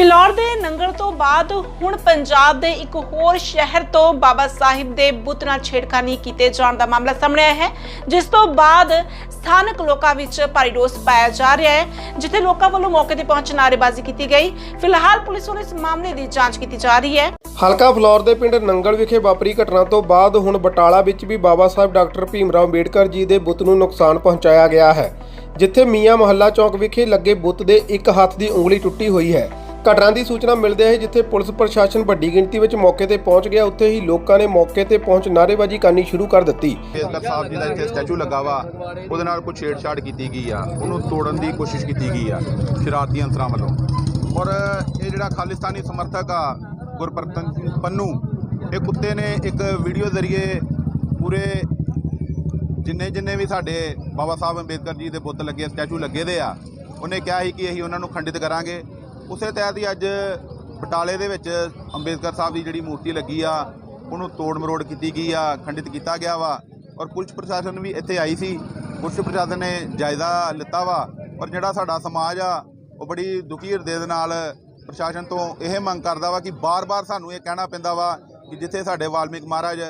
ਫਿਲੌਰ ਦੇ ਨੰਗਲ ਤੋਂ ਬਾਅਦ ਹੁਣ ਪੰਜਾਬ ਦੇ ਇੱਕ ਹੋਰ ਸ਼ਹਿਰ ਤੋਂ ਬਾਬਾ ਸਾਹਿਬ ਦੇ ਬੁੱਤ ਨਾਲ ਛੇੜਖਾਨੀ ਕੀਤੇ ਜਾਣ ਦਾ ਮਾਮਲਾ ਸਾਹਮਣੇ ਆਇਆ ਹੈ, ਜਿਸ ਤੋਂ ਬਾਅਦ ਸਥਾਨਕ ਲੋਕਾਂ ਵਿੱਚ ਭਾਰੀ ਰੋਸ ਪਾਇਆ ਜਾ ਰਿਹਾ ਹੈ, ਜਿੱਥੇ ਲੋਕਾਂ ਵੱਲੋਂ ਮੌਕੇ ਤੇ ਪਹੁੰਚ ਨਾਅਰੇਬਾਜ਼ੀ ਕੀਤੀ ਗਈ। ਫਿਲਹਾਲ ਪੁਲਿਸ ਵੱਲੋਂ ਇਸ ਮਾਮਲੇ ਦੀ ਜਾਂਚ ਕੀਤੀ ਜਾ ਰਹੀ ਹੈ। ਹਲਕਾ ਫਲੌਰ ਦੇ ਪਿੰਡ ਨੰਗਲ ਵਿਖੇ ਵਾਪਰੀ ਘਟਨਾ ਤੋਂ ਬਾਅਦ ਹੁਣ ਬਟਾਲਾ ਵਿੱਚ ਵੀ ਬਾਬਾ ਸਾਹਿਬ ਡਾਕਟਰ ਭੀਮ ਭੀਮਰਾਓ ਅੰਬੇਡਕਰ ਜੀ ਦੇ ਬੁੱਤ ਨੂੰ ਨੁਕਸਾਨ ਪਹੁੰਚਾਇਆ ਗਿਆ ਹੈ, ਜਿੱਥੇ ਮੀਆਂ ਮੁਹੱਲਾ ਚੌਕ ਵਿਖੇ ਲੱਗੇ ਬੁੱਤ ਦੇ ਇੱਕ ਹੱਥ ਦੀ ਉਂਗਲੀ ਟੁੱਟੀ ਹੋਈ ਹੈ। ਘਟਨਾ ਦੀ ਸੂਚਨਾ ਮਿਲਦੇ ਹੀ ਜਿੱਥੇ ਪੁਲਿਸ ਪ੍ਰਸ਼ਾਸਨ ਵੱਡੀ ਗਿਣਤੀ ਵਿੱਚ ਮੌਕੇ ਤੇ ਪਹੁੰਚ ਗਿਆ, ਉੱਥੇ ਹੀ ਲੋਕਾਂ ਨੇ ਮੌਕੇ ਤੇ ਪਹੁੰਚ ਨਾਅਰੇਬਾਜ਼ੀ ਕਰਨੀ ਸ਼ੁਰੂ ਕਰ ਦਿੱਤੀ। ਅੰਬੇਦਕਰ ਸਾਹਿਬ ਜੀ ਦਾ ਇੱਥੇ ਸਟੈਚੂ ਲੱਗਾ ਵਾ, ਉਹਦੇ ਨਾਲ ਕੋਈ ਛੇੜਛਾੜ ਕੀਤੀ ਗਈ ਆ, ਉਹਨੂੰ ਤੋੜਨ ਦੀ ਕੋਸ਼ਿਸ਼ ਕੀਤੀ ਗਈ ਆ, ਸ਼ਰਾਰਤੀ ਅੰਸਰਾਂ ਵੱਲੋਂ। ਔਰ ਇਹ ਜਿਹੜਾ ਖਾਲਿਸਤਾਨੀ ਸਮਰਥਕ ਆ ਗੁਰਪ੍ਰਤਨ ਸਿੰਘ ਪੰਨੂ, ਇਹ ਕੁੱਤੇ ਨੇ ਇੱਕ ਵੀਡੀਓ ਜ਼ਰੀਏ ਪੂਰੇ ਜਿੰਨੇ ਜਿੰਨੇ ਵੀ ਸਾਡੇ ਬਾਬਾ ਸਾਹਿਬ ਅੰਬੇਦਕਰ ਜੀ ਦੇ ਬੁੱਤ ਲੱਗੇ, ਸਟੈਚੂ ਲੱਗੇ ਦੇ ਆ, ਉਹਨੇ ਕਿਹਾ ਸੀ ਕਿ ਅਸੀਂ ਉਹਨਾਂ ਨੂੰ ਖੰਡਿਤ ਕਰਾਂਗੇ। ਉਸੇ ਤਹਿਤ ਹੀ ਅੱਜ ਬਟਾਲੇ ਦੇ ਵਿੱਚ ਅੰਬੇਦਕਰ ਸਾਹਿਬ ਦੀ ਜਿਹੜੀ ਮੂਰਤੀ ਲੱਗੀ ਆ, ਉਹਨੂੰ ਤੋੜ ਮਰੋੜ ਕੀਤੀ ਗਈ ਆ, ਖੰਡਿਤ ਕੀਤਾ ਗਿਆ ਵਾ ਔਰ ਪੁਲਿਸ ਪ੍ਰਸ਼ਾਸਨ ਵੀ ਇੱਥੇ ਆਈ ਸੀ। ਪੁਲਿਸ ਪ੍ਰਸ਼ਾਸਨ ਨੇ ਜਾਇਜ਼ਾ ਲਿੱਤਾ ਵਾ ਔਰ ਜਿਹੜਾ ਸਾਡਾ ਸਮਾਜ ਆ, ਉਹ ਬੜੀ ਦੁਖੀ ਹਿਰਦੇ ਦੇ ਨਾਲ ਪ੍ਰਸ਼ਾਸਨ ਤੋਂ ਇਹ ਮੰਗ ਕਰਦਾ ਵਾ ਕਿ ਬਾਰ-ਬਾਰ ਸਾਨੂੰ ਇਹ ਕਹਿਣਾ ਪੈਂਦਾ ਵਾ ਕਿ ਜਿੱਥੇ ਸਾਡੇ ਵਾਲਮੀਕ ਮਹਾਰਾਜ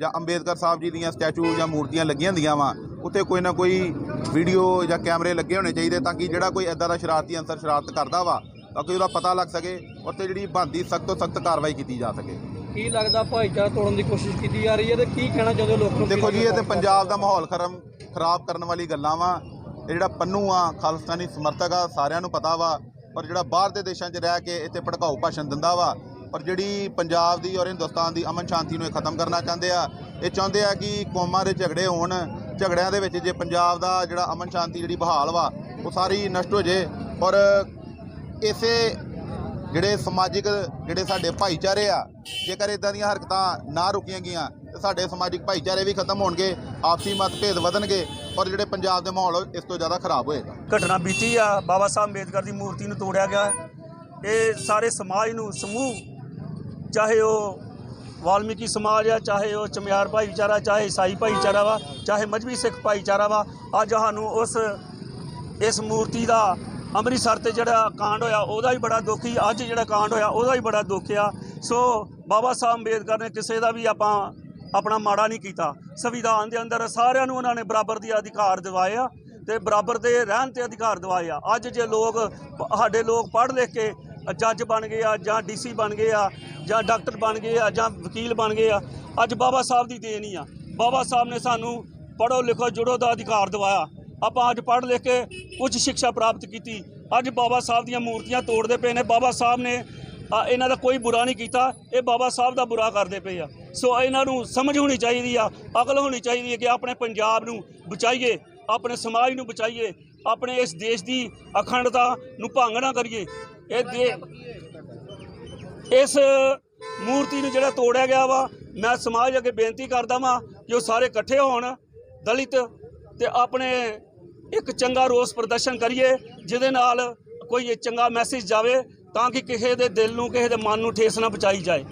ਜਾਂ ਅੰਬੇਦਕਰ ਸਾਹਿਬ ਜੀ ਦੀਆਂ ਸਟੈਚੂ ਜਾਂ ਮੂਰਤੀਆਂ ਲੱਗੀਆਂ ਹੁੰਦੀਆਂ ਵਾ, ਉੱਥੇ ਕੋਈ ਨਾ ਕੋਈ ਵੀਡੀਓ ਜਾਂ ਕੈਮਰੇ ਲੱਗੇ ਹੋਣੇ ਚਾਹੀਦੇ ਤਾਂ ਕਿ ਜਿਹੜਾ ਕੋਈ ਐਦਾਂ ਦਾ ਸ਼ਰਾਰਤੀ ਅੰਸਰ ਸ਼ਰਾਰਤ ਕਰਦਾ ਵਾ ਤਾਂ ਕਿ ਉਹਦਾ ਪਤਾ ਲੱਗ ਸਕੇ ਉੱਥੇ ਜਿਹੜੀ ਬਣਦੀ ਸਖਤ ਤੋਂ ਸਖਤ ਕਾਰਵਾਈ ਕੀਤੀ ਜਾ ਸਕੇ। ਕੀ ਲੱਗਦਾ ਭਾਈਚਾਰਾ ਤੋੜਨ ਦੀ ਕੋਸ਼ਿਸ਼ ਕੀਤੀ ਜਾ ਰਹੀ ਹੈ ਤੇ ਕੀ ਕਹਿਣਾ ਚਾਹੁੰਦੇ ਹੋ ਲੋਕਾਂ ਨੂੰ? ਦੇਖੋ ਜੀ ਇਹ ਤੇ ਪੰਜਾਬ ਦਾ ਮਾਹੌਲ ਖਰਮ ਖਰਾਬ ਕਰਨ ਵਾਲੀ ਗੱਲਾਂ ਵਾ। ਇਹ ਜਿਹੜਾ ਪੰਨੂ ਆ ਖਾਲਿਸਤਾਨੀ ਸਮਰਥਕ ਆ ਸਾਰਿਆਂ ਨੂੰ ਪਤਾ ਵਾ। ਪਰ ਜਿਹੜਾ ਬਾਹਰ ਦੇ ਦੇਸ਼ਾਂ 'ਚ ਰਹਿ ਕੇ ਇੱਥੇ ਭੜਕਾਊ ਭਾਸ਼ਣ ਦਿੰਦਾ ਵਾ ਪਰ ਜਿਹੜੀ ਪੰਜਾਬ ਦੀ ਔਰ ਹਿੰਦੁਸਤਾਨ ਦੀ ਅਮਨ ਸ਼ਾਂਤੀ ਨੂੰ ਇਹ ਖਤਮ ਕਰਨਾ ਚਾਹੁੰਦੇ ਆ ਇਹ ਚਾਹੁੰਦੇ ਆ ਕਿ ਕੌਮਾਂ ਦੇ ਝਗੜੇ ਹੋਣ। ਝਗੜਿਆਂ ਦੇ ਵਿੱਚ ਜੇ ਪੰਜਾਬ ਦਾ ਜਿਹੜਾ ਅਮਨ ਸ਼ਾਂਤੀ ਜਿਹੜੀ ਬਹਾਲ ਵਾ ਉਹ ਸਾਰੀ ਨਸ਼ਟ ਹੋ ਜੇ। ਔਰ ਇਸੇ ਜਿਹੜੇ ਸਮਾਜਿਕ ਜਿਹੜੇ ਸਾਡੇ ਭਾਈਚਾਰੇ ਆ, ਜੇਕਰ ਇਦਾਂ ਦੀਆਂ ਹਰਕਤਾਂ ਨਾ ਰੁਕੀਆਂ ਗਈਆਂ, ਤੇ ਸਾਡੇ ਸਮਾਜਿਕ ਭਾਈਚਾਰੇ ਵੀ ਖਤਮ ਹੋਣਗੇ, ਆਪਸੀ ਮਤਭੇਦ ਵਧਣਗੇ, ਔਰ ਜਿਹੜੇ ਪੰਜਾਬ ਦੇ ਮਾਹੌਲ ਇਸ ਤੋਂ ਜ਼ਿਆਦਾ ਖਰਾਬ ਹੋਏਗਾ। ਘਟਨਾ ਬੀਤੀ ਆ, ਬਾਬਾ ਸਾਹਿਬ ਅੰਬੇਦਕਰ ਦੀ ਮੂਰਤੀ ਨੂੰ ਤੋੜਿਆ ਗਿਆ ਇਹ ਸਾਰੇ ਸਮਾਜ ਨੂੰ, ਸਮੂਹ, ਚਾਹੇ ਉਹ ਵਾਲਮੀਕੀ ਸਮਾਜ ਆ, ਚਾਹੇ ਉਹ ਚਮਿਆਰ ਭਾਈਚਾਰਾ, ਚਾਹੇ ਈਸਾਈ ਭਾਈਚਾਰਾ ਵਾ, ਚਾਹੇ ਮਜਬੀ ਸਿੱਖ ਭਾਈਚਾਰਾ ਵਾ, ਅੱਜ ਸਾਨੂੰ ਉਸ, ਇਸ ਮੂਰਤੀ ਦਾ ਅੰਮ੍ਰਿਤਸਰ ਤੇ ਜਿਹੜਾ ਕਾਂਡ ਹੋਇਆ, ਉਹਦਾ ਵੀ ਬੜਾ ਦੁੱਖ ਹੀ ਅੱਜ ਜਿਹੜਾ ਕਾਂਡ ਹੋਇਆ, ਉਹਦਾ ਵੀ ਬੜਾ ਦੁੱਖ ਆ। ਸੋ ਬਾਬਾ ਸਾਹਿਬ ਅੰਬੇਦਕਰ ਨੇ ਕਿਸੇ ਦਾ ਵੀ ਆਪਾਂ ਆਪਣਾ ਮਾੜਾ ਨਹੀਂ ਕੀਤਾ। ਸੰਵਿਧਾਨ ਦੇ ਅੰਦਰ ਸਾਰਿਆਂ ਨੂੰ ਉਹਨਾਂ ਨੇ ਬਰਾਬਰ ਦੇ ਅਧਿਕਾਰ ਦਿਵਾਏ ਆ ਤੇ ਬਰਾਬਰ ਦੇ ਰਹਿਣ ਤੇ ਅਧਿਕਾਰ ਦਿਵਾਏ ਆ। ਅੱਜ ਜੇ ਲੋਕ, ਸਾਡੇ ਲੋਕ ਪੜ੍ਹ ਲਿਖ ਕੇ ਜੱਜ ਬਣ ਗਏ ਆ, ਜਾਂ ਡੀਸੀ ਬਣ ਗਏ ਆ, ਜਾਂ ਡਾਕਟਰ ਬਣ ਗਏ ਆ, ਜਾਂ ਵਕੀਲ ਬਣ ਗਏ ਆ, ਅੱਜ ਬਾਬਾ ਸਾਹਿਬ ਦੀ ਦੇਣ ਹੀ ਆ। ਬਾਬਾ ਸਾਹਿਬ ਨੇ ਸਾਨੂੰ ਪੜ੍ਹੋ ਲਿਖੋ ਜੁੜੋ ਦਾ ਅਧਿਕਾਰ ਦਿਵਾਇਆ। ਆਪਾਂ ਅੱਜ ਪੜ੍ਹ ਲਿਖ ਕੇ ਉੱਚ ਸਿੱਖਿਆ ਪ੍ਰਾਪਤ ਕੀਤੀ। ਅੱਜ ਬਾਬਾ ਸਾਹਿਬ ਦੀਆਂ ਮੂਰਤੀਆਂ ਤੋੜਦੇ ਪਏ ਨੇ। ਬਾਬਾ ਸਾਹਿਬ ਨੇ ਇਹਨਾਂ ਦਾ ਕੋਈ ਬੁਰਾ ਨਹੀਂ ਕੀਤਾ। ਇਹ ਬਾਬਾ ਸਾਹਿਬ ਦਾ ਬੁਰਾ ਕਰਦੇ ਪਏ ਆ। ਸੋ ਇਹਨਾਂ ਨੂੰ ਸਮਝ ਹੋਣੀ ਚਾਹੀਦੀ ਆ, ਅਕਲ ਹੋਣੀ ਚਾਹੀਦੀ ਹੈ ਕਿ ਆਪਣੇ ਪੰਜਾਬ ਨੂੰ ਬਚਾਈਏ, ਆਪਣੇ ਸਮਾਜ ਨੂੰ ਬਚਾਈਏ, ਆਪਣੇ ਇਸ ਦੇਸ਼ ਦੀ ਅਖੰਡਤਾ ਨੂੰ ਭੰਗ ਨਾ ਕਰੀਏ। ਇਹ ਦੇ ਇਸ ਮੂਰਤੀ ਨੂੰ ਜਿਹੜਾ ਤੋੜਿਆ ਗਿਆ ਵਾ, ਮੈਂ ਸਮਾਜ ਅੱਗੇ ਬੇਨਤੀ ਕਰਦਾ ਵਾਂ ਕਿ ਉਹ ਸਾਰੇ ਇਕੱਠੇ ਹੋਣ, ਦਲਿਤ ਤੇ ਆਪਣੇ ਇੱਕ ਚੰਗਾ ਰੋਸ ਪ੍ਰਦਰਸ਼ਨ ਕਰੀਏ, ਜਿਹਦੇ ਨਾਲ ਕੋਈ ਚੰਗਾ ਮੈਸੇਜ ਜਾਵੇ, ਤਾਂ ਕਿ ਕਿਸੇ ਦੇ ਦਿਲ ਨੂੰ, ਕਿਸੇ ਦੇ ਮਨ ਨੂੰ ਠੇਸ ਨਾ ਪਹੁੰਚਾਈ ਜਾਏ।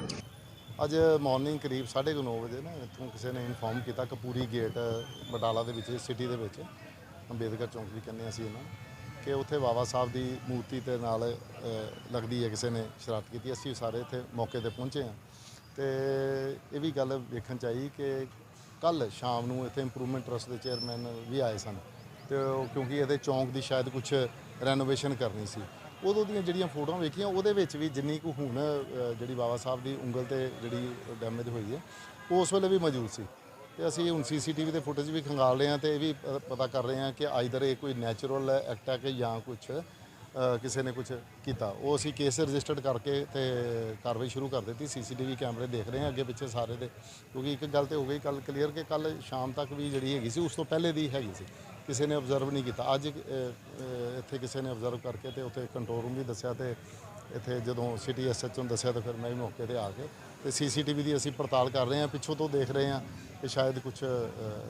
ਅੱਜ ਮਾਰਨਿੰਗ ਕਰੀਬ 9:30 ਵਜੇ ਨਾ, ਇੱਥੋਂ ਕਿਸੇ ਨੇ ਇਨਫੋਰਮ ਕੀਤਾ ਕਪੂਰੀ ਗੇਟ ਬਟਾਲਾ ਦੇ ਵਿੱਚ ਸਿਟੀ ਦੇ ਵਿੱਚ, ਅੰਬੇਦਕਰ ਚੌਂਕ ਵੀ ਕਹਿੰਦੇ ਅਸੀਂ ਇਹਨਾਂ ਕਿ ਉੱਥੇ ਬਾਬਾ ਸਾਹਿਬ ਦੀ ਮੂਰਤੀ ਤੇ ਨਾਲ ਲੱਗਦੀ ਹੈ ਕਿਸੇ ਨੇ ਸ਼ਰਾਰਤ ਕੀਤੀ, ਅਸੀਂ ਸਾਰੇ ਇੱਥੇ ਮੌਕੇ ਤੇ ਪਹੁੰਚੇ ਹਾਂ। ਤੇ ਇਹ ਵੀ ਗੱਲ ਵੇਖਣ ਚਾਹੀ ਕਿ ਕੱਲ ਸ਼ਾਮ ਨੂੰ ਇੱਥੇ ਇੰਪਰੂਵਮੈਂਟ ਟਰਸਟ ਦੇ ਚੇਅਰਮੈਨ ਵੀ ਆਏ ਸਨ। ਤੇ ਉਹ ਕਿਉਂਕਿ ਇਹਦੇ ਚੌਂਕ ਦੀ ਸ਼ਾਇਦ ਕੁਝ ਰੈਨੋਵੇਸ਼ਨ ਕਰਨੀ ਸੀ। ਉਦੋਂ ਦੀਆਂ ਜਿਹੜੀਆਂ ਫੋਟੋਆਂ ਵੇਖੀਆਂ, ਉਹਦੇ ਵਿੱਚ ਵੀ ਜਿੰਨੀ ਕੁ ਹੁਣ ਜਿਹੜੀ ਬਾਬਾ ਸਾਹਿਬ ਦੀ ਉਂਗਲ ਤੇ ਜਿਹੜੀ ਡੈਮੇਜ ਹੋਈ ਹੈ ਉਹ ਉਸ ਵੇਲੇ ਵੀ ਮੌਜੂਦ ਸੀ। ਤੇ ਅਸੀਂ ਹੁਣ ਸੀਸੀਟੀਵੀ ਦੇ ਫੁਟੇਜ ਵੀ ਖੰਗਾਲ ਰਹੇ ਹਾਂ ਤੇ ਇਹ ਵੀ ਪਤਾ ਕਰ ਰਹੇ ਹਾਂ ਕਿ ਆਈਦਰ ਇਹ ਕੋਈ ਨੈਚੁਰਲ ਐਕਟ ਹੈ ਕਿ ਜਾਂ ਕੁਝ ਕਿਸੇ ਨੇ ਕੁਝ ਕੀਤਾ। ਉਹ ਅਸੀਂ ਕੇਸ ਰਜਿਸਟਰਡ ਕਰਕੇ ਤੇ ਕਾਰਵਾਈ ਸ਼ੁਰੂ ਕਰ ਦਿੱਤੀ। ਸੀਸੀਟੀਵੀ ਕੈਮਰੇ ਦੇਖ ਰਹੇ ਹਾਂ ਅੱਗੇ ਪਿੱਛੇ ਸਾਰੇ ਦੇ। ਕਿਉਂਕਿ ਇੱਕ ਗੱਲ ਤੇ ਹੋ ਗਈ ਕੱਲ ਕਲੀਅਰ ਕਿ ਕੱਲ ਸ਼ਾਮ ਤੱਕ ਵੀ ਜਿਹੜੀ ਹੈਗੀ ਸੀ, ਉਸ ਤੋਂ ਪਹਿਲੇ ਦੀ ਹੈਗੀ ਸੀ। ਕਿਸੇ ਨੇ ਆਬਜ਼ਰਵ ਨਹੀਂ ਕੀਤਾ। ਅੱਜ ਇੱਥੇ ਕਿਸੇ ਨੇ ਆਬਜ਼ਰਵ ਕਰਕੇ ਤੇ ਉੱਥੇ ਕੰਟਰੋਲ ਰੂਮ ਵੀ ਦੱਸਿਆ ਤੇ ਇੱਥੇ ਜਦੋਂ ਸਿਟੀ ਐਸਐਚਓ ਨੂੰ ਦੱਸਿਆ ਤਾਂ ਫਿਰ ਮੈਂ ਵੀ ਮੌਕੇ ਤੇ ਆ ਕੇ ਤੇ ਸੀਸੀਟੀਵੀ ਦੀ ਅਸੀਂ ਪੜਤਾਲ ਕਰ ਰਹੇ ਹਾਂ, ਪਿੱਛੋਂ ਤੋਂ ਦੇਖ ਰਹੇ ਹਾਂ ਕਿ ਸ਼ਾਇਦ ਕੁਝ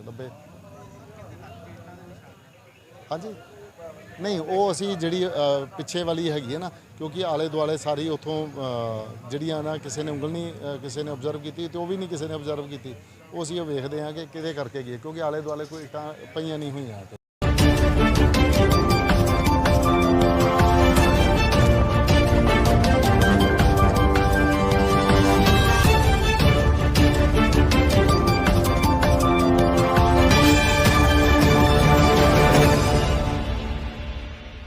ਲੱਭੇ। ਹਾਂਜੀ। ਨਹੀਂ, ਉਹ ਅਸੀਂ ਜਿਹੜੀ ਪਿੱਛੇ ਵਾਲੀ ਹੈਗੀ ਹੈ ਨਾ, ਕਿਉਂਕਿ ਆਲੇ ਦੁਆਲੇ ਸਾਰੀ ਉੱਥੋਂ ਜਿਹੜੀਆਂ ਨਾ ਕਿਸੇ ਨੇ ਉਂਗਲ ਨਹੀਂ ਕਿਸੇ ਨੇ ਆਬਜ਼ਰਵ ਕੀਤੀ ਤੇ ਉਹ ਵੀ ਨਹੀਂ ਕਿਸੇ ਨੇ ਆਬਜ਼ਰਵ ਕੀਤੀ। ਉਹ ਅਸੀਂ ਉਹ ਵੇਖਦੇ ਹਾਂ ਕਿ ਕਿਹਦੇ ਕਰਕੇ ਗਏ, ਕਿਉਂਕਿ ਆਲੇ ਦੁਆਲੇ ਕੋਈ ਇੱਟਾਂ ਪਈਆਂ ਨਹੀਂ ਹੋਈਆਂ।